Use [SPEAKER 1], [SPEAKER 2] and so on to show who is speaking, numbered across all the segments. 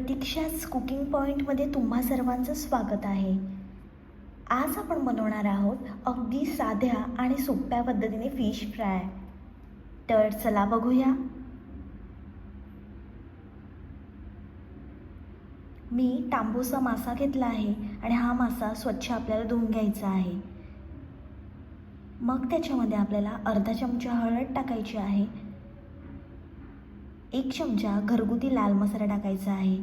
[SPEAKER 1] प्रतीक्षाच cooking पॉईंटमध्ये तुम्हा सर्वांचं स्वागत आहे. आज आपण बनवणार आहोत अगदी साध्या आणि सोप्या पद्धतीने फिश फ्राय. तर चला बघूया. मी तांबूचा मासा घेतला आहे आणि हा मासा स्वच्छ आपल्याला धुवून घ्यायचा आहे. मग त्याच्यामध्ये आपल्याला अर्धा चमचा हळद टाकायची आहे एक चमचा घरगुती लाल मसाला टाकायचा आहे.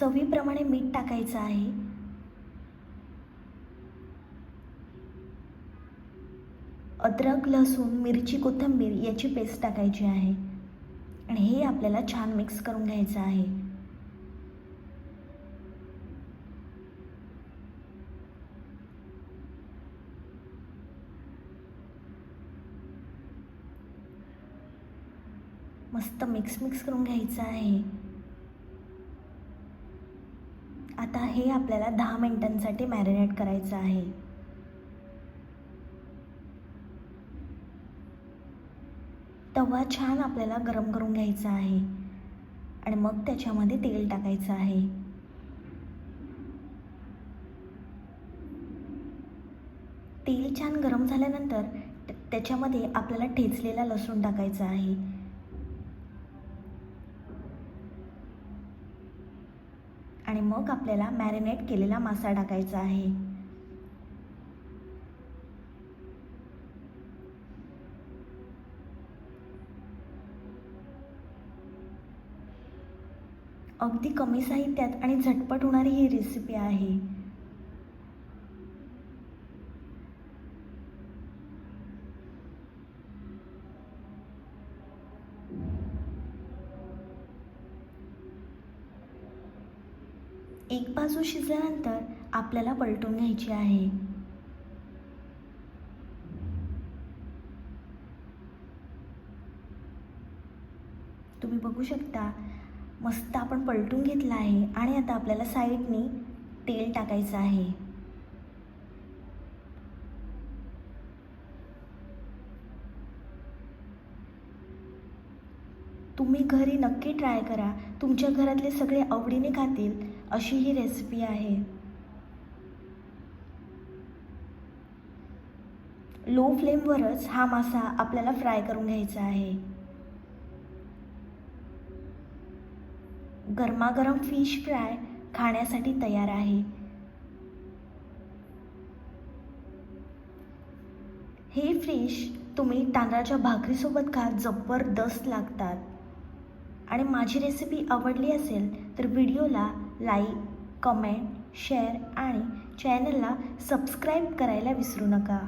[SPEAKER 1] चवीप्रमाणे मीठ टाकायचं आहे. अद्रक लसूण मिरची कोथिंबीर याची पेस्ट टाकायची आहे. आणि हे आपल्याला छान मिक्स करून घ्यायचं आहे. मस्त मिक्स मिक्स करून घ्यायचं आहे. आता हे आपल्याला दहा मिनटांसाठी मॅरिनेट करायचं आहे. तवा छान आपल्याला गरम करून घ्यायचा आहे. आणि मग त्याच्यामध्ये तेल टाकायचं आहे. तेल छान गरम झाल्यानंतर त्याच्यामध्ये आपल्याला ठेचलेला लसूण टाकायचा आहे. आणि मग आपल्याला मॅरिनेट केलेला मासा टाकायचा आहे. अगदी कमी साहित्यात आणि झटपट होणारी ही रेसिपी आहे. एक बाजू शिजल्यानंतर आपल्याला पलटून घ्यायची आहे. तुम्ही बघू शकता मस्त आपण पलटून घेतला आहे आणि आता आपल्याला साईडनी तेल टाकायचं आहे. तुम्ही घरी नक्की ट्राय करा. तुमच्या घरातले सगळे आवडीने खातील अशी ही रेसिपी आहे. लो फ्लेमवरच हा मासा आपल्याला फ्राय करून घ्यायचा आहे. गरमागरम फिश फ्राय खाण्यासाठी तयार आहे. हे फिश तुम्ही तांदळाच्या भाकरीसोबत खा जबरदस्त लागतात. आणि माझी रेसिपी आवडली असेल तर व्हिडिओला लाईक कमेंट शेअर आणि चॅनलला सबस्क्राईब करायला विसरू नका.